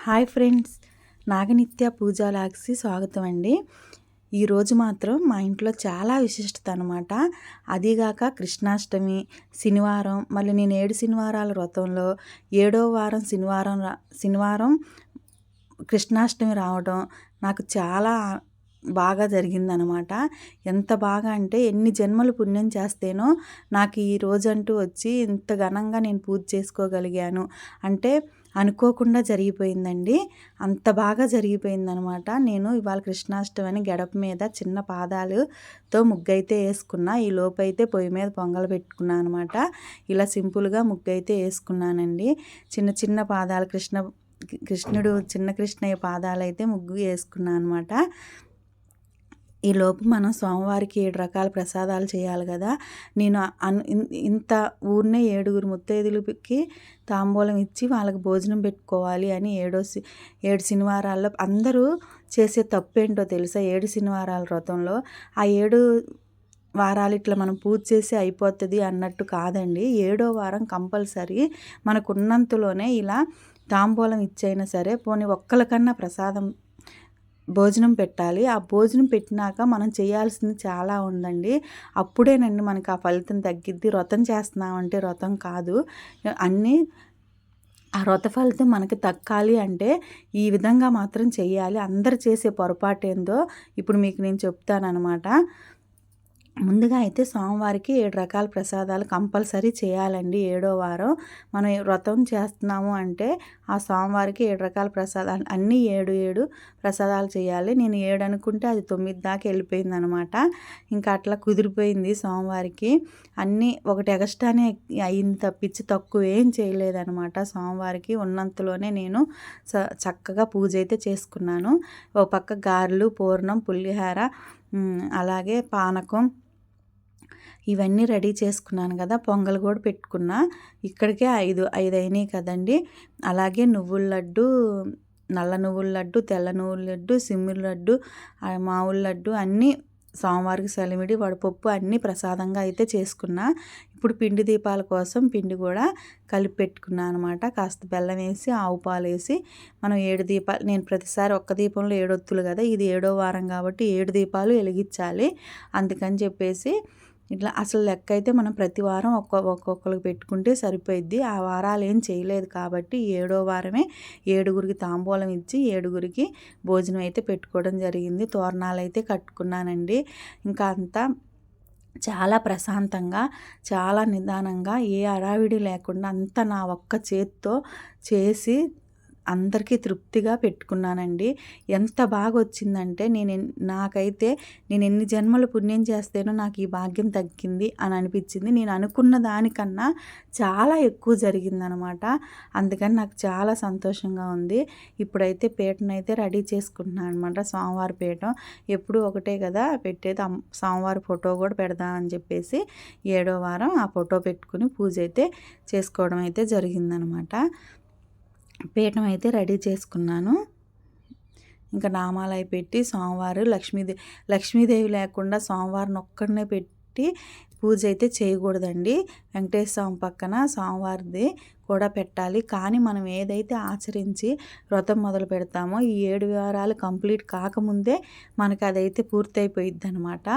Hi friends నాగనిత్య పూజాలాగ్సి స్వాగతం అండి. ఈరోజు మాత్రం మా ఇంట్లో చాలా విశిష్టత అనమాట అదిగాక కృష్ణాష్టమి శనివారం మళ్ళీ నేను ఏడు శనివారాల వ్రతంలో ఏడో వారం శనివారం శనివారం కృష్ణాష్టమి రావడం నాకు చాలా బాగా జరిగిందనమాట ఎంత బాగా అంటే ఎన్ని జన్మలు పుణ్యం చేస్తేనో నాకు ఈ రోజంటూ వచ్చి ఇంత ఘనంగా నేను పూజ చేసుకోగలిగాను. అంటే అనుకోకుండా జరిగిపోయిందండి. అంత బాగా జరిగిపోయిందనమాట. నేను ఇవాళ కృష్ణాష్టమి గడప మీద చిన్న పాదాలతో ముగ్గు అయితే వేసుకున్నా. ఈ లోపైతే అయితే పొయ్యి మీద పొంగలు పెట్టుకున్నాను అనమాట. ఇలా సింపుల్గా ముగ్గు అయితే వేసుకున్నానండి. చిన్న చిన్న పాదాలు కృష్ణ కృష్ణుడు చిన్న కృష్ణయ్య పాదాలు అయితే ముగ్గు వేసుకున్నాను అనమాట. ఈ లోపు మనం స్వామివారికి ఏడు రకాల ప్రసాదాలు చేయాలి కదా. నేను అన్ ఇంత ఊరినే ఏడుగురు ముత్తైదులకి తాంబూలం ఇచ్చి వాళ్ళకి భోజనం పెట్టుకోవాలి అని ఏడో ఏడు శనివారాల్లో అందరూ చేసే తప్పేంటో తెలుసా? ఏడు శనివారాల వ్రతంలో ఆ ఏడు వారాలు ఇట్లా మనం పూజ చేసి అయిపోతుంది అన్నట్టు కాదండి. ఏడో వారం కంపల్సరీ మనకున్నంతలోనే ఇలా తాంబూలం ఇచ్చైనా సరే పోనీ ఒక్కరికన్నా ప్రసాదం భోజనం పెట్టాలి. ఆ భోజనం పెట్టినాక మనం చేయాల్సింది చాలా ఉందండి. అప్పుడేనండి మనకు ఆ ఫలితం తగ్గిద్ది. వ్రతం చేస్తున్నామంటే వ్రతం కాదు. అన్నీ ఆ వ్రత ఫలితం మనకి తక్కాలి అంటే ఈ విధంగా మాత్రం చేయాలి. అందరు చేసే పొరపాటు ఏందో ఇప్పుడు మీకు నేను చెప్తానమాట ముందుగా అయితే సోమవారికి ఏడు రకాల ప్రసాదాలు కంపల్సరీ చేయాలండి. ఏడో వారం మనం వ్రతం చేస్తున్నాము అంటే ఆ సోమవారికి ఏడు రకాల ప్రసాదాలు అన్నీ ఏడు ఏడు ప్రసాదాలు చేయాలి. నేను ఏడు అనుకుంటే అది తొమ్మిది దాకా వెళ్ళిపోయింది అనమాట ఇంకా అట్లా కుదిరిపోయింది సోమవారికి. అన్నీ ఒకటి ఎగస్ట్రానే అయింది తప్పించి తక్కువ ఏం చేయలేదనమాట. సోమవారికి ఉన్నంతలోనే నేను చక్కగా పూజ అయితే చేసుకున్నాను. ఒక పక్క గారెలు పూర్ణం పుల్లిహార అలాగే పానకం ఇవన్నీ రెడీ చేసుకున్నాను కదా పొంగల్ కూడా పెట్టుకున్నా. ఇక్కడికే ఐదు ఐదు అయినాయి కదండి. అలాగే నువ్వుల లడ్డు నల్ల నువ్వుల లడ్డు తెల్ల నువ్వుల లడ్డు సిమ్మిల లడ్డు మావుల లడ్డు అన్నీ సోమవారికి సలిమిడి వడపప్పు అన్నీ ప్రసాదంగా అయితే చేసుకున్నా. ఇప్పుడు పిండి దీపాల కోసం పిండి కూడా కలిపి పెట్టుకున్నాను అనమాట. కాస్త బెల్లం వేసి ఆవు పాలు వేసి మనం ఏడు దీపాలు నేను ప్రతిసారి ఒక్క దీపంలో ఏడొత్తులు కదా ఇది ఏడో వారం కాబట్టి ఏడు దీపాలు వెలిగించాలి. అందుకని చెప్పేసి ఇట్లా అసలు లెక్క అయితే మనం ప్రతి వారం ఒక్క ఒక్కొక్కరికి పెట్టుకుంటే సరిపోయిద్ది. ఆ వారాలు ఏం చేయలేదు కాబట్టి ఏడో వారమే ఏడుగురికి తాంబూలం ఇచ్చి ఏడుగురికి భోజనం అయితే పెట్టుకోవడం జరిగింది. తోరణాలు అయితే కట్టుకున్నానండి. ఇంకా అంతా చాలా ప్రశాంతంగా చాలా నిదానంగా ఏ అడావిడి లేకుండా అంతా నా ఒక్క చేత్తో చేసి అందరికీ తృప్తిగా పెట్టుకున్నానండి. ఎంత బాగా వచ్చిందంటే నేను నాకైతే నేను ఎన్ని జన్మలు పుణ్యం చేస్తేనో నాకు ఈ భాగ్యం తగ్గింది అని అనిపించింది. నేను అనుకున్న దానికన్నా చాలా ఎక్కువ జరిగిందనమాట. అందుకని నాకు చాలా సంతోషంగా ఉంది. ఇప్పుడైతే పీటనైతే రెడీ చేసుకుంటున్నాను అనమాట. స్వామివారి పీఠం. ఎప్పుడు ఒకటే కదా పెట్టేది. స్వామివారి ఫోటో కూడా పెడదామని చెప్పేసి ఏడో వారం ఆ ఫోటో పెట్టుకుని పూజ అయితే చేసుకోవడం అయితే జరిగిందనమాట. పీఠం అయితే రెడీ చేసుకున్నాను. ఇంకా నామాలు పెట్టి సోమవారం లక్ష్మీదేవి లక్ష్మీదేవి లేకుండా సోమవారం ఒక్కడనే పెట్టి పూజ అయితే చేయకూడదండి. వెంకటేశ్వర స్వామి పక్కన సోమవారిది కూడా పెట్టాలి. కానీ మనం ఏదైతే ఆచరించి వ్రతం మొదలు పెడతామో ఈ ఏడు వారాలు కంప్లీట్ కాకముందే మనకు అదైతే పూర్తయిపోయిద్ది అనమాట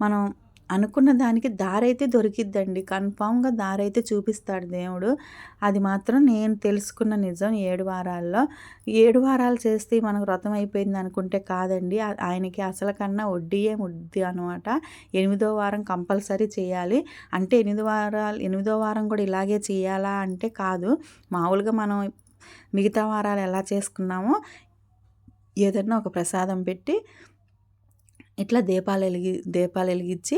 మనం అనుకున్న దానికి దారైతే దొరికిద్దండి. కన్ఫామ్గా దారైతే చూపిస్తాడు దేవుడు. అది మాత్రం నేను తెలుసుకున్న నిజం ఏడు వారాల్లో. ఏడు వారాలు చేస్తే మనకు వ్రతం అయిపోయింది అనుకుంటే కాదండి. ఆయనకి అసలు కన్నా వడ్డీయే ముద్ది అనమాట ఎనిమిదో వారం కంపల్సరీ చేయాలి. అంటే ఎనిమిది వారాలు ఎనిమిదో వారం కూడా ఇలాగే చేయాలా అంటే కాదు. మామూలుగా మనం మిగతా వారాలు ఎలా చేసుకున్నామో ఏదన్నా ఒక ప్రసాదం పెట్టి ఇట్లా దీపాలు వెలిగి దీపాలు వెలిగించి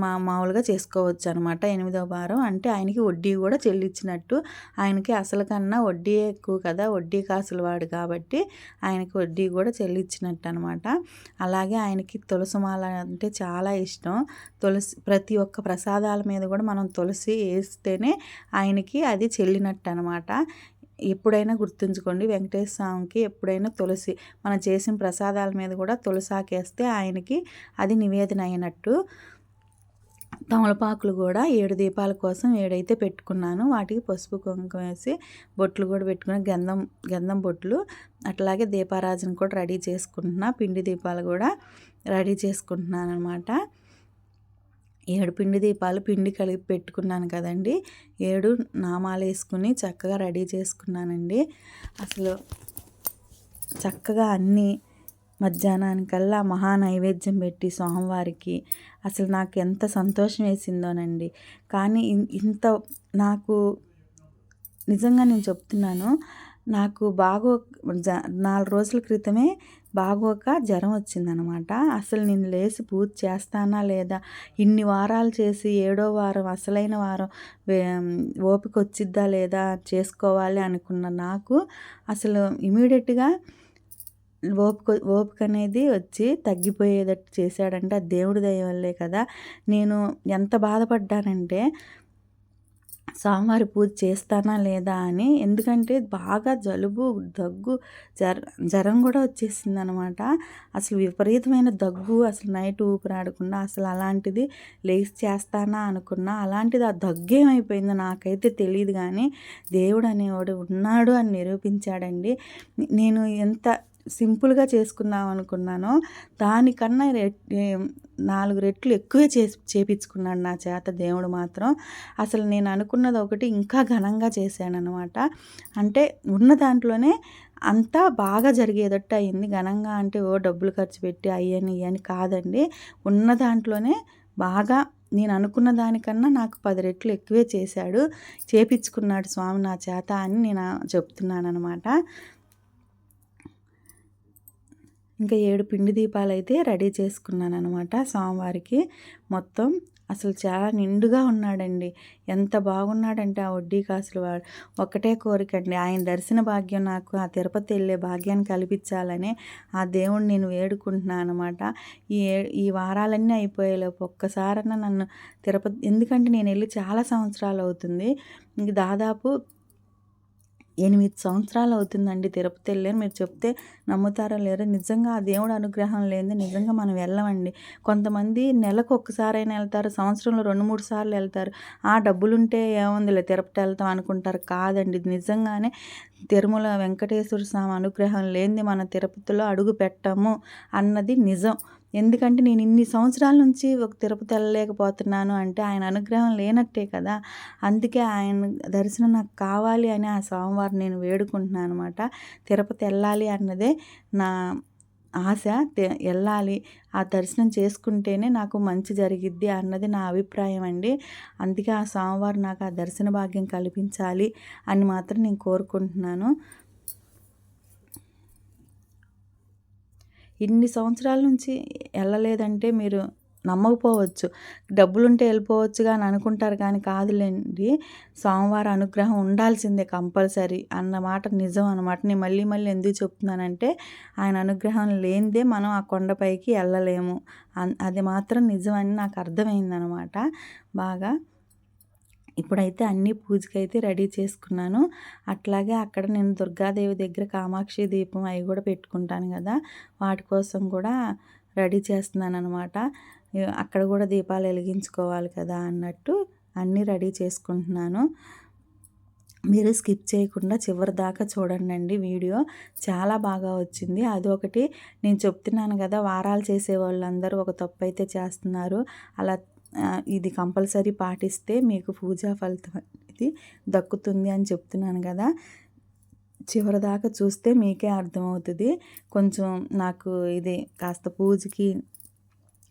మా మామూలుగా చేసుకోవచ్చు అనమాట ఎనిమిదవ వారం అంటే ఆయనకి వడ్డీ కూడా చెల్లించినట్టు ఆయనకి అసలు కన్నా వడ్డీ ఎక్కువ కదా వడ్డీ కాసులు వాడు కాబట్టి ఆయనకి వడ్డీ కూడా చెల్లించినట్టు అనమాట అలాగే ఆయనకి తులసి మాల అంటే చాలా ఇష్టం. తులసి ప్రతి ఒక్క ప్రసాదాల మీద కూడా మనం తులసి వేస్తేనే ఆయనకి అది చెల్లినట్టు అనమాట ఎప్పుడైనా గుర్తుంచుకోండి వెంకటేశ్వర స్వామికి ఎప్పుడైనా తులసి మనం చేసిన ప్రసాదాల మీద కూడా తులసాకేస్తే ఆయనకి అది నివేదన అయినట్టు. తమలపాకులు కూడా ఏడు దీపాల కోసం ఏడైతే పెట్టుకున్నాను వాటికి పసుపు కుంకుమ వేసి బొట్లు కూడా పెట్టుకుని గంధం గంధం బొట్లు అట్లాగే దీపారాజన కూడా రెడీ చేసుకుంటున్నా పిండి దీపాలు కూడా రెడీ చేసుకుంటున్నాను అనమాట ఏడు పిండి దీపాలు పిండి కలిపి పెట్టుకున్నాను కదండి. ఏడు నామాలు వేసుకుని చక్కగా రెడీ చేసుకున్నానండి. అసలు చక్కగా అన్నీ మధ్యాహ్నానికల్లా మహా నైవేద్యం పెట్టి స్వామివారికి అసలు నాకు ఎంత సంతోషం వేసిందోనండి. కానీ ఇంత నాకు నిజంగా నేను చెప్తున్నాను నాకు బాగో జ నాలుగు రోజుల క్రితమే బాగోక జ్వరం వచ్చిందనమాట. అసలు నేను లేచి పూజ చేస్తానా లేదా? ఇన్ని వారాలు చేసి ఏడో వారం అసలైన వారం ఓపిక వచ్చిద్దా లేదా చేసుకోవాలి అనుకున్న నాకు అసలు ఇమీడియట్గా ఓపిక ఓపిక అనేది వచ్చి తగ్గిపోయేటట్టు చేశాడంటే ఆ దేవుడి దయ వల్లే కదా. నేను ఎంత బాధపడ్డానంటే స్వామివారి పూజ చేస్తానా లేదా అని. ఎందుకంటే బాగా జలుబు దగ్గు జర జ్వరం కూడా వచ్చేసింది అనమాట అసలు విపరీతమైన దగ్గు అసలు నైట్ ఊపిరాడకుండా అసలు అలాంటిది లేచి చేస్తానా అనుకున్నా అలాంటిది ఆ దగ్గు ఏమైపోయిందో నాకైతే తెలియదు కానీ దేవుడు అనేవాడు ఉన్నాడు అని నిరూపించాడండి. నేను ఎంత సింపుల్గా చేసుకుందాం అనుకున్నానో. దానికన్నా నాలుగు రెట్లు ఎక్కువే చేసి చేపించుకున్నాడు నా చేత దేవుడు మాత్రం. అసలు నేను అనుకున్నది ఒకటి ఇంకా ఘనంగా చేశానమాట అంటే ఉన్న దాంట్లోనే అంతా బాగా జరిగేటట్టు అయింది. ఘనంగా అంటే ఓ డబ్బులు ఖర్చు పెట్టి అయ్యని ఇయ్యని కాదండి. ఉన్న దాంట్లోనే బాగా నేను అనుకున్న దానికన్నా నాకు పది రెట్లు ఎక్కువే చేశాడు. చేపించుకున్నాడు స్వామి నా చేత అని నేను చెప్తున్నాను అనమాట ఇంకా ఏడు పిండి దీపాలు అయితే రెడీ చేసుకున్నాను అనమాట స్వామివారికి. మొత్తం అసలు చాలా నిండుగా ఉన్నాడండి. ఎంత బాగున్నాడంటే ఆ వడ్డీ కాసులు వాడు ఒకటే కోరికండి. ఆయన దర్శన భాగ్యం నాకు ఆ తిరుపతి వెళ్ళే భాగ్యాన్ని కల్పించాలని ఆ దేవుణ్ణి నేను వేడుకుంటున్నాను అనమాట ఈ ఈ వారాలన్నీ అయిపోయేలోపు ఒక్కసారన్నా నన్ను తిరుపతి ఎందుకంటే నేను వెళ్ళి చాలా సంవత్సరాలు అవుతుంది. ఇంక దాదాపు ఎనిమిది సంవత్సరాలు అవుతుందండి తిరుపతి వెళ్ళాను మీరు చెప్తే నమ్ముతారో లేరో నిజంగా ఆ దేవుడు అనుగ్రహం లేని నిజంగా మనం వెళ్ళమండి. కొంతమంది నెలకు ఒక్కసారైనా వెళ్తారు సంవత్సరంలో రెండు మూడు సార్లు వెళ్తారు. ఆ డబ్బులుంటే ఏముందిలే తిరుపతి వెళ్తాం అనుకుంటారు. కాదండి నిజంగానే తిరుమల వెంకటేశ్వర స్వామి అనుగ్రహం లేనిది మన తిరుపతిలో అడుగు పెట్టము అన్నది నిజం. ఎందుకంటే నేను ఇన్ని సంవత్సరాల నుంచి ఒక తిరుపతి వెళ్ళలేకపోతున్నాను అంటే ఆయన అనుగ్రహం లేనట్టే కదా. అందుకే ఆయన దర్శనం నాకు కావాలి అని ఆ సోమవారం నేను వేడుకుంటున్నాను అనమాట తిరుపతి వెళ్ళాలి అన్నదే నా ఆశ. వెళ్ళాలి. ఆ దర్శనం చేసుకుంటేనే నాకు మంచి జరిగిద్ది అన్నది నా అభిప్రాయం అండి. అందుకే ఆ సోమవారం నాకు ఆ దర్శన భాగ్యం కల్పించాలి అని మాత్రం నేను కోరుకుంటున్నాను. ఇన్ని సంవత్సరాల నుంచి వెళ్ళలేదంటే మీరు నమ్మకపోవచ్చు. డబ్బులుంటే వెళ్ళిపోవచ్చుగా అని అనుకుంటారు కానీ కాదులేండి. సోమవారం అనుగ్రహం ఉండాల్సిందే కంపల్సరీ అన్న మాట నిజం అనమాట నేను మళ్ళీ మళ్ళీ ఎందుకు చెప్తున్నానంటే ఆయన అనుగ్రహం లేనిదే మనం ఆ కొండపైకి వెళ్ళలేము అది మాత్రం నిజం అని నాకు అర్థమైందనమాట బాగా ఇప్పుడైతే అన్ని పూజకైతే రెడీ చేసుకున్నాను. అట్లాగే అక్కడ నేను దుర్గాదేవి దగ్గర కామాక్షి దీపం అవి కూడా పెట్టుకుంటాను కదా వాటి కోసం కూడా రెడీ చేస్తున్నాను అనమాట అక్కడ కూడా దీపాలు వెలిగించుకోవాలి కదా అన్నట్టు అన్నీ రెడీ చేసుకుంటున్నాను. మీరు స్కిప్ చేయకుండా చివరి దాకా చూడండి వీడియో. చాలా బాగా వచ్చింది. అదొకటి నేను చెప్తున్నాను కదా వారాలు చేసే వాళ్ళందరూ ఒక తప్పు అయితే చేస్తున్నారు. అలా ఇది కంపల్సరీ పాటిస్తే మీకు పూజా ఫలితం అనేది దక్కుతుంది అని చెప్తున్నాను కదా. చివరి దాకా చూస్తే మీకే అర్థమవుతుంది. కొంచెం నాకు ఇది కాస్త పూజకి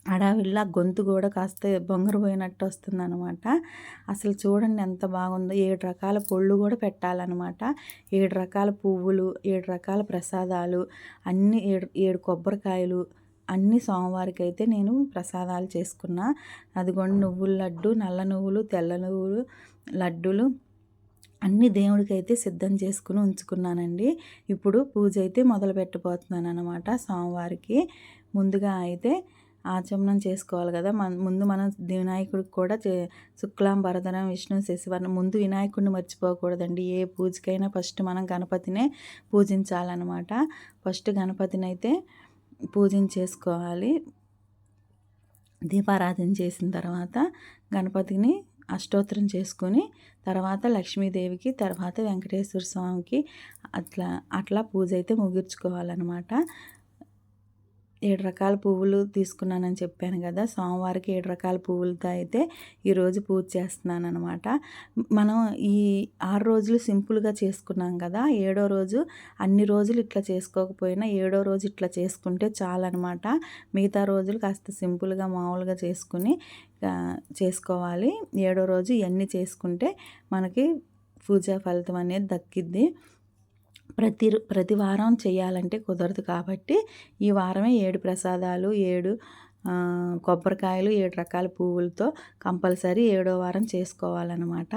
అడావిళ్ళ గొంతు కూడా కాస్త బొంగరు పోయినట్టు వస్తుంది అనమాట అసలు చూడండి ఎంత బాగుందో. ఏడు రకాల పొళ్ళు కూడా పెట్టాలన్నమాట. ఏడు రకాల పువ్వులు ఏడు రకాల ప్రసాదాలు అన్ని ఏడు ఏడు కొబ్బరికాయలు అన్ని సోమవారికి అయితే నేను ప్రసాదాలు చేసుకున్నా. అదిగోండి నువ్వుల లడ్డు నల్ల నువ్వులు తెల్ల నువ్వులు లడ్డులు అన్ని దేవుడికైతే సిద్ధం చేసుకుని ఉంచుకున్నానండి. ఇప్పుడు పూజ అయితే మొదలు పెట్టబోతున్నాను అనమాట సోమవారికి. ముందుగా అయితే ఆచమనం చేసుకోవాలి కదా. మన ముందు మనం వినాయకుడికి కూడా చే శుక్లాం భరతనం విష్ణు శశివర్ణం ముందు వినాయకుడిని మర్చిపోకూడదండి. ఏ పూజకైనా ఫస్ట్ మనం గణపతినే పూజించాలన్నమాట. ఫస్ట్ గణపతిని అయితే పూజించేసుకోవాలి. దీపారాధన చేసిన తర్వాత గణపతిని అష్టోత్తరం చేసుకొని తర్వాత లక్ష్మీదేవికి తర్వాత వెంకటేశ్వర స్వామికి అట్లా అట్లా పూజ అయితే ముగించుకోవాలన్నమాట. ఏడు రకాల పువ్వులు తీసుకున్నానని చెప్పాను కదా. సోమవారికి ఏడు రకాల పువ్వులతో అయితే ఈరోజు పూజ చేస్తున్నాను అనమాట మనం ఈ ఆరు రోజులు సింపుల్గా చేసుకున్నాం కదా. ఏడో రోజు అన్ని రోజులు ఇట్లా చేసుకోకపోయినా ఏడో రోజు ఇట్లా చేసుకుంటే చాలన్నమాట. మిగతా రోజులు కాస్త సింపుల్గా మామూలుగా చేసుకుని చేసుకోవాలి. ఏడో రోజు ఇవన్నీ చేసుకుంటే మనకి పూజా ఫలితం అనేది దక్కిద్ది. ప్రతి ప్రతి వారం చేయాలంటే కుదరదు కాబట్టి ఈ వారమే ఏడు ప్రసాదాలు ఏడు కొబ్బరికాయలు ఏడు రకాల పువ్వులతో కంపల్సరీ ఏడో వారం చేసుకోవాలన్నమాట.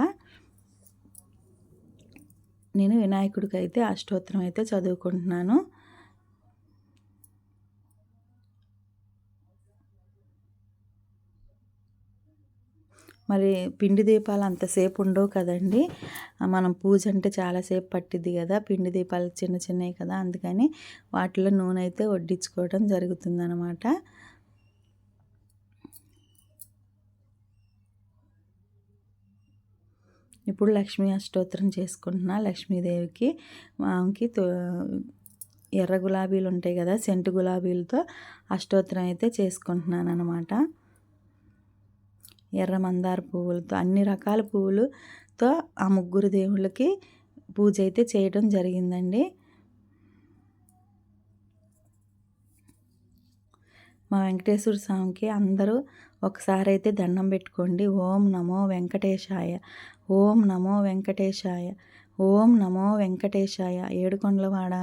నేను వినాయకుడికి అయితే అష్టోత్తరం అయితే చదువుకుంటున్నాను. మరి పిండి దీపాలు అంతసేపు ఉండవు కదండి. మనం పూజ అంటే చాలాసేపు పట్టిద్ది కదా. పిండి దీపాలు చిన్న చిన్నవి కదా. అందుకని వాటిలో నూనె అయితే వడ్డించుకోవడం జరుగుతుందన్నమాట. ఇప్పుడు లక్ష్మీ అష్టోత్తరం చేసుకుంటున్నా. లక్ష్మీదేవికి మాకి ఎర్ర గులాబీలు ఉంటాయి కదా. సెంటు గులాబీలతో అష్టోత్తరం అయితే చేసుకుంటున్నాను అనమాట ఎర్ర మందార పువ్వులతో అన్ని రకాల పువ్వులతో ఆ ముగ్గురు దేవుళ్ళకి పూజ అయితే చేయడం జరిగిందండి. మా వెంకటేశ్వర స్వామికి అందరూ ఒకసారి అయితే దండం పెట్టుకోండి. ఓం నమో వెంకటేశాయ ఓం నమో వెంకటేశాయ ఓం నమో వెంకటేశాయ. ఏడుకొండలవాడ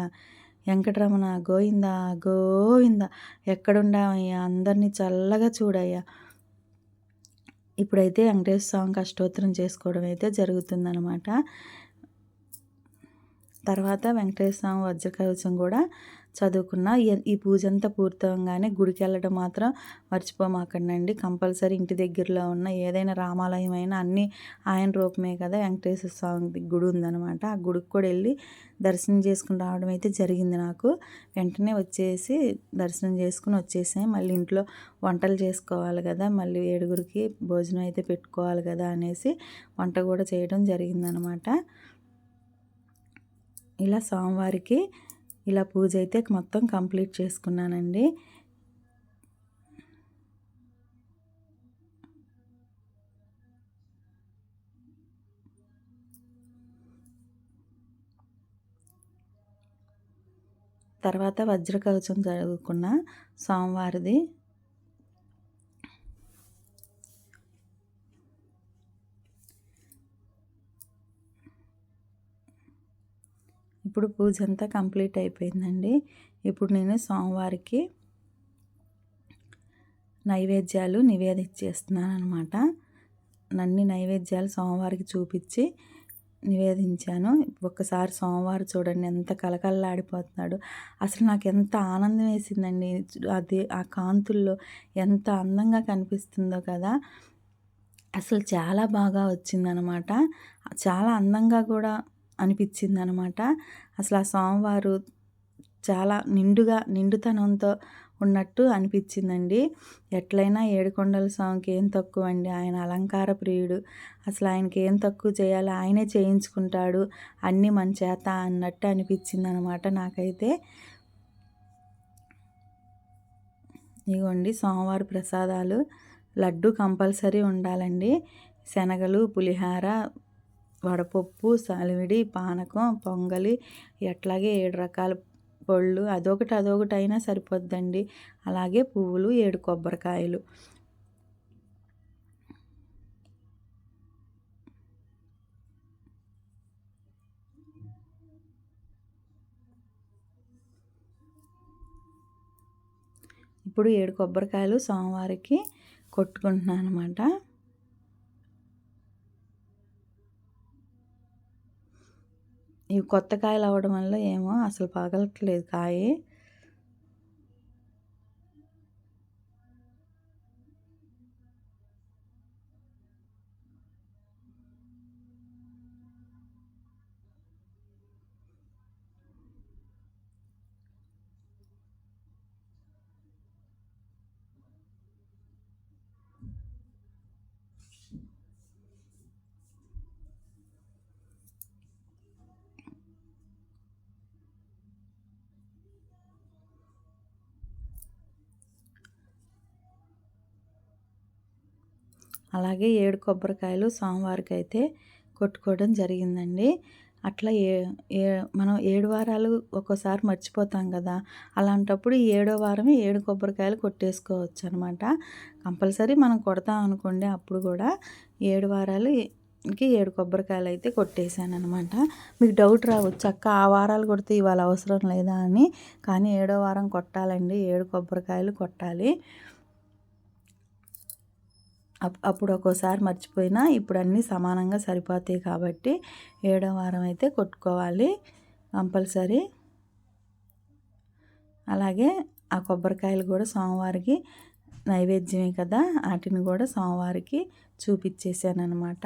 వెంకటరమణ గోవింద గోవింద ఎక్కడుండావయ్యా? అందరినీ చల్లగా చూడయ్యా. ఇప్పుడైతే వెంకటేశ్వర స్వామికి అష్టోత్తరం చేసుకోవడం అయితే జరుగుతుందనమాట తర్వాత వెంకటేశ్వర స్వామి వజ్రకవచం కూడా చదువుకున్న ఈ పూజ అంతా పూర్తవగానే గుడికి వెళ్ళడం మాత్రం మర్చిపోమాకండి కంపల్సరీ ఇంటి దగ్గరలో ఉన్న ఏదైనా రామాలయం అయినా అన్నీ ఆయన రూపమే కదా వెంకటేశ్వర స్వామి గుడి ఉందనమాట ఆ గుడికి కూడా వెళ్ళి దర్శనం చేసుకుని రావడం అయితే జరిగింది నాకు. వెంటనే వచ్చేసి దర్శనం చేసుకుని వచ్చేసాయి మళ్ళీ ఇంట్లో వంటలు చేసుకోవాలి కదా మళ్ళీ ఏడుగురికి భోజనం అయితే పెట్టుకోవాలి కదా అనేసి వంట కూడా చేయడం జరిగిందనమాట ఇలా సోమవారికి ఇలా పూజ అయితే మొత్తం కంప్లీట్ చేసుకున్నానండి. తర్వాత వజ్రకవచం చదువుకున్న సోమవారిది. ఇప్పుడు పూజ అంతా కంప్లీట్ అయిపోయిందండి. ఇప్పుడు నేను సోమవారికి నైవేద్యాలు నివేదించేస్తున్నాను అనమాట నన్ని నైవేద్యాలు సోమవారికి చూపించి నివేదించాను. ఒక్కసారి సోమవారం చూడండి ఎంత కలకల్లాడిపోతున్నాడు అసలు నాకు ఎంత ఆనందం వేసిందండి. అది ఆ కాంతుల్లో ఎంత అందంగా కనిపిస్తుందో కదా. అసలు చాలా బాగా వచ్చిందనమాట చాలా అందంగా కూడా అనిపించింది అనమాట అసలు ఆ స్వామివారు చాలా నిండుగా నిండుతనంతో ఉన్నట్టు అనిపించిందండి ఎట్లయినా ఏడుకొండల స్వామికి ఏం తక్కువ అండి ఆయన అలంకార ప్రియుడు. అసలు ఆయనకి ఏం తక్కువ చేయాలో ఆయనే చేయించుకుంటాడు. అన్నీ మన చేత అన్నట్టు అనిపించింది అనమాట నాకైతే. ఇగోండి సోమవారి ప్రసాదాలు. లడ్డు కంపల్సరీ ఉండాలండి. శనగలు పులిహార వడపప్పు సలివిడి పానకం పొంగలి ఎట్లాగే ఏడు రకాల పళ్ళు. అదొకటి అదొకటి అయినా సరిపోద్దండి. అలాగే పువ్వులు ఏడు కొబ్బరికాయలు. ఇప్పుడు ఏడు కొబ్బరికాయలు సోమవారికి కొట్టుకుంటున్నాను అనమాట ఇవి కొత్త కాయలు అవ్వడం వల్ల ఏమో అసలు పగలట్లేదు కాయి. అలాగే ఏడు కొబ్బరికాయలు సోమవారికి అయితే కొట్టుకోవడం జరిగిందండి. అట్లా ఏ ఏ మనం ఏడు వారాలు ఒక్కోసారి మర్చిపోతాం కదా. అలాంటప్పుడు ఏడో వారమే ఏడు కొబ్బరికాయలు కొట్టేసుకోవచ్చు అనమాట కంపల్సరీ మనం కొడతాం అనుకోండి అప్పుడు కూడా ఏడు వారాలు కి ఏడు కొబ్బరికాయలు అయితే కొట్టేశాను అనమాట మీకు డౌట్ రావచ్చు అక్క ఆ వారాలు కొడితే ఇవాళ అవసరం లేదా అని. కానీ ఏడో వారం కొట్టాలండి ఏడు కొబ్బరికాయలు కొట్టాలి. అప్పుడు ఒక్కోసారి మర్చిపోయినా ఇప్పుడు అన్నీ సమానంగా సరిపోతాయి కాబట్టి ఏడో వారం అయితే కొట్టుకోవాలి కంపల్సరీ. అలాగే ఆ కొబ్బరికాయలు కూడా సోమవారికి నైవేద్యమే కదా వాటిని కూడా సోమవారికి చూపించేసాను అనమాట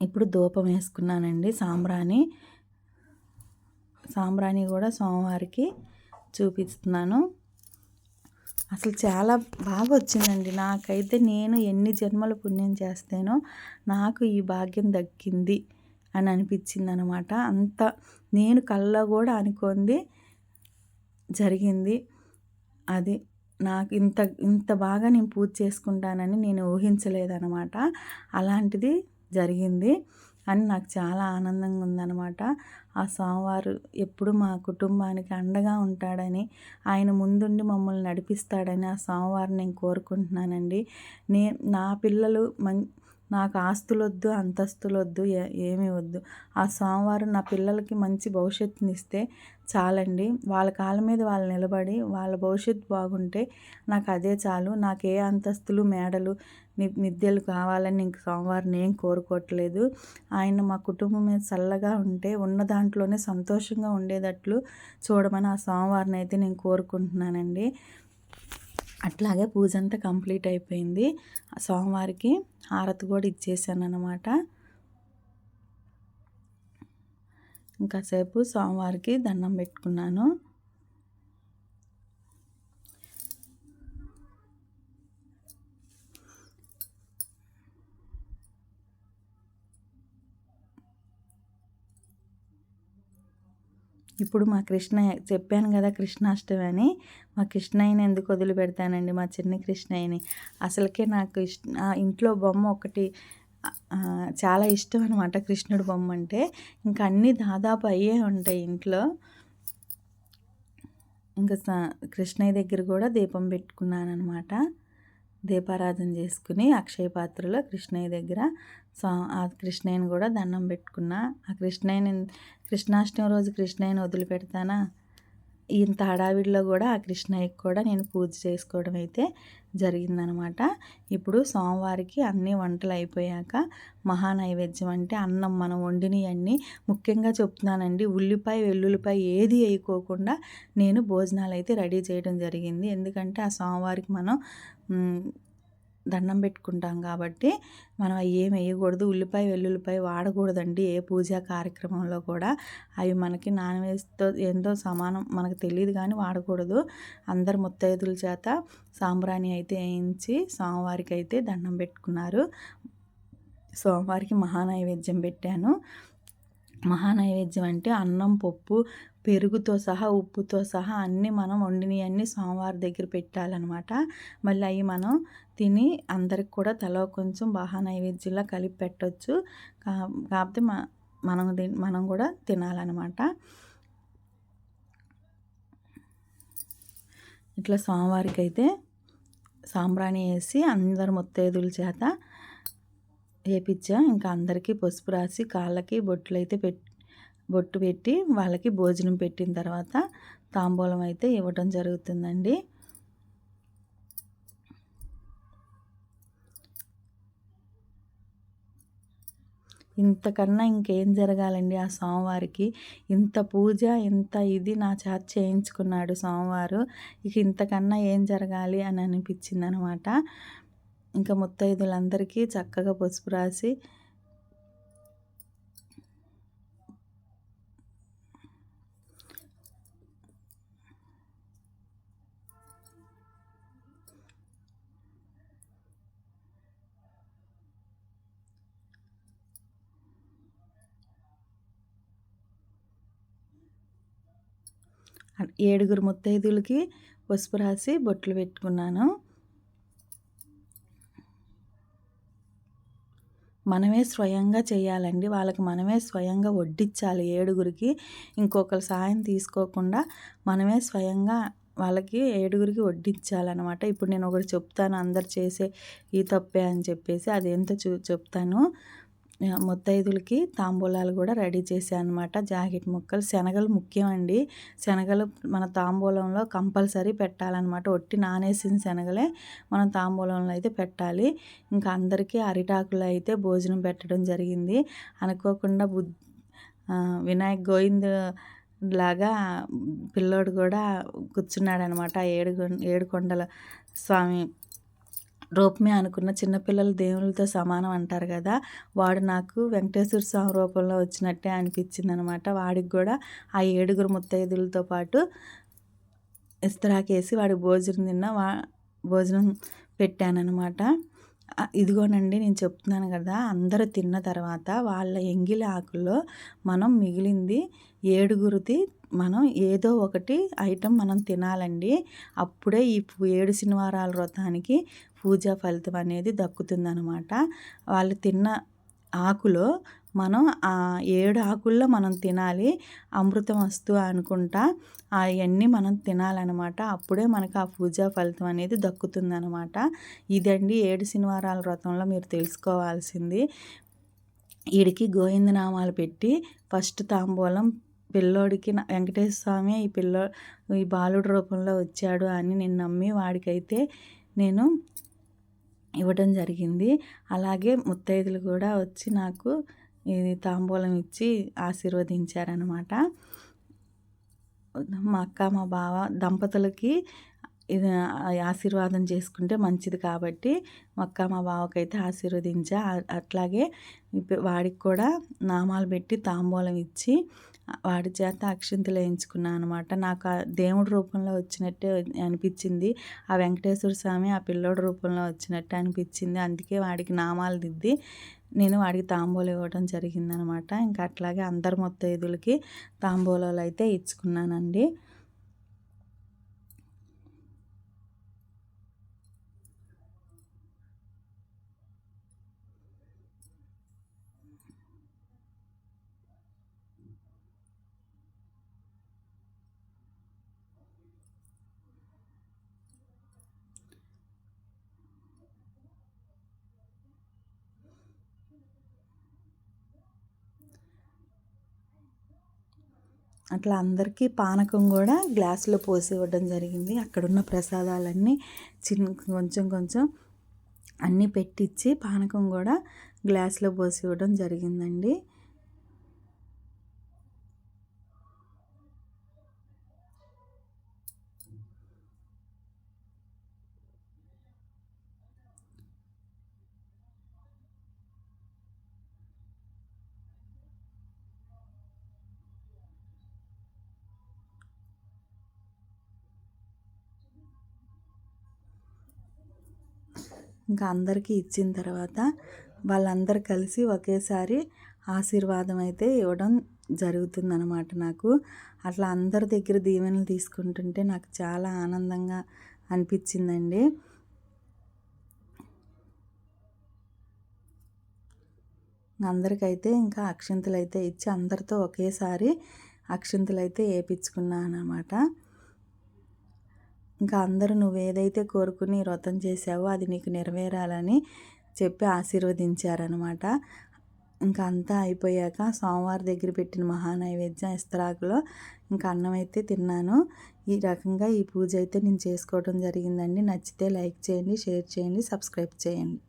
ఇప్పుడు ధూపం వేసుకున్నానండి సాంబ్రాణి. సాంబ్రాణి కూడా సోమవారికి చూపిస్తున్నాను. అసలు చాలా బాగా వచ్చిందండి. నాకైతే నేను ఎన్ని జన్మలు పుణ్యం చేస్తానో నాకు ఈ భాగ్యం దక్కింది అని అనిపించింది అనమాట అంత నేను కళ్ళ కూడా అనుకుంది జరిగింది. అది నాకు ఇంత ఇంత బాగా నేను పూజ చేసుకుంటానని నేను ఊహించలేదనమాట. అలాంటిది జరిగింది. అని నాకు చాలా ఆనందంగా ఉందన్నమాట. ఆ స్వామివారు ఎప్పుడు మా కుటుంబానికి అండగా ఉంటాడని ఆయన ముందుండి మమ్మల్ని నడిపిస్తాడని ఆ స్వామివారిని నేను కోరుకుంటున్నానండి. నే నా పిల్లలు మం నాకు ఆస్తులొద్దు అంతస్తులొద్దు ఏమీ వద్దు. ఆ స్వామివారు నా పిల్లలకి మంచి భవిష్యత్తునిస్తే చాలండి. వాళ్ళ కాళ్ళ మీద వాళ్ళు నిలబడి వాళ్ళ భవిష్యత్తు బాగుంటే నాకు అదే చాలు. నాకు ఏ అంతస్తులు మేడలు మిద్దెలు కావాలని ఇంక స్వామివారిని ఏం కోరుకోవట్లేదు. ఆయన మా కుటుంబం మీద చల్లగా ఉంటే ఉన్న దాంట్లోనే సంతోషంగా ఉండేటట్లు చూడమని ఆ స్వామివారిని అయితే నేను కోరుకుంటున్నానండి. అట్లాగే పూజ అంతా కంప్లీట్ అయిపోయింది. సోమవారికి హారతి కూడా ఇచ్చేసాను అనమాట ఇంకాసేపు సోమవారికి దండం పెట్టుకున్నాను. ఇప్పుడు మా కృష్ణ చెప్పాను కదా కృష్ణాష్టమి అని మా కృష్ణయ్యని ఎందుకు వదిలిపెడతానండి మా చిన్న కృష్ణయ్యని? అసలుకే నాకు ఇష్ట ఇంట్లో బొమ్మ ఒకటి చాలా ఇష్టం అనమాట కృష్ణుడు బొమ్మ అంటే. ఇంకా అన్నీ దాదాపు అయ్యే ఉంటాయి ఇంట్లో. ఇంకా కృష్ణయ్య దగ్గర కూడా దీపం పెట్టుకున్నాను అనమాట దీపారాధన చేసుకుని అక్షయ పాత్రలో కృష్ణయ్య దగ్గర. సో ఆ కృష్ణయ్యని కూడా దండం పెట్టుకున్నా. ఆ కృష్ణయ్యని కృష్ణాష్టమి రోజు కృష్ణయ్యని వదిలిపెడతానా? ఇంత హడావిడిలో కూడా ఆ కృష్ణయ్యకి కూడా నేను పూజ చేసుకోవడం అయితే జరిగిందనమాట. ఇప్పుడు సోమవారికి అన్ని వంటలు అయిపోయాక మహానైవేద్యం అంటే అన్నం మనం వండినవన్నీ ముఖ్యంగా చెప్తున్నానండి. ఉల్లిపాయ వెల్లుల్లిపాయ ఏది వేయకోకుండా నేను భోజనాలు అయితే రెడీ చేయడం జరిగింది. ఎందుకంటే ఆ సోమవారికి మనం దండం పెట్టుకుంటాం కాబట్టి మనం అవి ఏం వేయకూడదు. ఉల్లిపాయ వెల్లుల్లిపాయ వాడకూడదండి. ఏ పూజా కార్యక్రమంలో కూడా అవి మనకి నాన్ వెజ్తో ఎంతో సమానం మనకు తెలియదు కానీ వాడకూడదు. అందరు ముత్తైదుల చేత సాంబ్రాణి అయితే వేయించి సోమవారికి అయితే దండం పెట్టుకున్నారు. సోమవారికి మహానైవేద్యం పెట్టాను. మహానైవేద్యం అంటే అన్నం పప్పు పెరుగుతో సహా ఉప్పుతో సహా అన్నీ మనం వండినవన్నీ సోమవారి దగ్గర పెట్టాలన్నమాట. మళ్ళీ అవి మనం తిని అందరికి కూడా తల కొంచెం బాగా కలిపి పెట్టవచ్చు కాకపోతే మనం మనం కూడా తినాలన్నమాట. ఇట్లా సోమవారికి అయితే సాంబ్రాణి వేసి అందరు ముత్తైదుల చేత వేపించా ఇంకా అందరికీ పసుపు రాసి కాళ్ళకి బొట్లు అయితే పెట్టి బొట్టు పెట్టి వాళ్ళకి భోజనం పెట్టిన తర్వాత తాంబూలం అయితే ఇవ్వటం జరుగుతుందండి. ఇంతకన్నా ఇంకేం జరగాలండి ఆ స్వామివారికి? ఇంత పూజ ఇంత ఇది నా చేత చేయించుకున్నాడు సోమవారు ఇక ఇంతకన్నా ఏం జరగాలి అని అనిపించింది అనమాట ఇంకా ముత్తైదులందరికీ చక్కగా పసుపు రాసి ఏడుగురు ముత్తైదులకి పసుపు రాసి బొట్లు పెట్టుకున్నాను. మనమే స్వయంగా చేయాలండి. వాళ్ళకి మనమే స్వయంగా వడ్డించాలి ఏడుగురికి ఇంకొకరి సాయం తీసుకోకుండా మనమే స్వయంగా వాళ్ళకి ఏడుగురికి వడ్డించాలన్నమాట ఇప్పుడు నేను ఒకటి చెప్తాను అందరు చేసే ఈ తప్పే అని చెప్పేసి అదేంతో చూ చెప్తాను. ముత్తైదులకి తాంబూలాలు కూడా రెడీ చేశాను అనమాట జాకెట్ ముక్కలు శనగలు ముఖ్యం అండి శనగలు మన తాంబూలంలో కంపల్సరీ పెట్టాలన్నమాట. ఒట్టి నానేసిన శనగలే మనం తాంబూలంలో అయితే పెట్టాలి. ఇంకా అందరికీ అరిటాకులు అయితే భోజనం పెట్టడం జరిగింది. అనుకోకుండా బుద్ వినాయక్ గోవింద్ లాగా పిల్లోడు కూడా కూర్చున్నాడనమాట ఏడు ఏడుకొండల స్వామి రూపమే అనుకున్న చిన్నపిల్లలు దేవుళ్ళతో సమానం అంటారు కదా. వాడు నాకు వెంకటేశ్వర స్వామి రూపంలో వచ్చినట్టే అనిపించింది అనమాట వాడికి కూడా ఆ ఏడుగురు ముత్తైదులతో పాటు ఇస్తరాకేసి వాడి భోజనం తిన్న వా భోజనం పెట్టానమాట ఇదిగోనండి నేను చెప్తున్నాను కదా అందరూ తిన్న తర్వాత వాళ్ళ ఎంగిలి ఆకుల్లో మనం మిగిలింది ఏడుగురిది మనం ఏదో ఒకటి ఐటెం మనం తినాలండి. అప్పుడే ఈ ఏడు శనివారాల వ్రతానికి పూజా ఫలితం అనేది దక్కుతుందనమాట వాళ్ళు తిన్న ఆకులో మనం ఆ ఏడు ఆకుల్లో మనం తినాలి అమృతం వస్తు అనుకుంటా అవన్నీ మనం తినాలన్నమాట. అప్పుడే మనకు ఆ పూజా ఫలితం అనేది దక్కుతుందనమాట ఇదండి ఏడు శనివారాల వ్రతంలో మీరు తెలుసుకోవాల్సింది. వీడికి గోవిందనామాలు పెట్టి ఫస్ట్ తాంబూలం పిల్లోడికి వెంకటేశ్వర స్వామి ఈ పిల్లో ఈ బాలుడి రూపంలో వచ్చాడు అని నేను నమ్మి వాడికైతే నేను ఇవ్వడం జరిగింది. అలాగే ముత్తైదులు కూడా వచ్చి నాకు ఇది తాంబూలం ఇచ్చి ఆశీర్వదించారనమాట మా అక్క మా బావ దంపతులకి ఇది ఆశీర్వాదం చేసుకుంటే మంచిది కాబట్టి మా అక్క మా బావకైతే ఆశీర్వదించా. అట్లాగే వాడికి కూడా నామాలు పెట్టి తాంబూలం ఇచ్చి వాడి చేత అక్షింతలు వేయించుకున్నాను అనమాట నాకు ఆ దేవుడి రూపంలో వచ్చినట్టే అనిపించింది. ఆ వెంకటేశ్వర స్వామి ఆ పిల్లోడి రూపంలో వచ్చినట్టు అనిపించింది. అందుకే వాడికి నామాలు దిద్ది నేను వాడికి తాంబూలు ఇవ్వడం జరిగిందనమాట ఇంకా అట్లాగే అందరి మొత్తైదులకి తాంబూలాలు అయితే ఇచ్చుకున్నానండి. అట్లా అందరికీ పానకం కూడా గ్లాసులో పోసి ఇవ్వడం జరిగింది. అక్కడున్న ప్రసాదాలన్నీ చిన్న కొంచెం కొంచెం అన్నీ పెట్టించి పానకం కూడా గ్లాసులో పోసి ఇవ్వడం జరిగిందండి. ఇంకా అందరికీ ఇచ్చిన తర్వాత వాళ్ళందరూ కలిసి ఒకేసారి ఆశీర్వాదం అయితే ఇవ్వడం జరుగుతుందన్నమాట నాకు. అట్లా అందరి దగ్గర దీవెనలు తీసుకుంటుంటే నాకు చాలా ఆనందంగా అనిపించిందండి. అందరికైతే ఇంకా అక్షింతలు అయితే ఇచ్చి అందరితో ఒకేసారి అక్షింతలు అయితే వేయించుకున్నాను అన్నమాట ఇంకా అందరూ నువ్వు ఏదైతే కోరుకుని వ్రతం చేసావో అది నీకు నెరవేరాలని చెప్పి ఆశీర్వదించారనమాట ఇంకా అంతా అయిపోయాక సోమవారం దగ్గర పెట్టిన మహానైవేద్యం ఇస్తరాకులో ఇంకా అన్నం అయితే తిన్నాను. ఈ రకంగా ఈ పూజ అయితే నేను చేసుకోవడం జరిగిందండి. నచ్చితే లైక్ చేయండి షేర్ చేయండి సబ్స్క్రైబ్ చేయండి.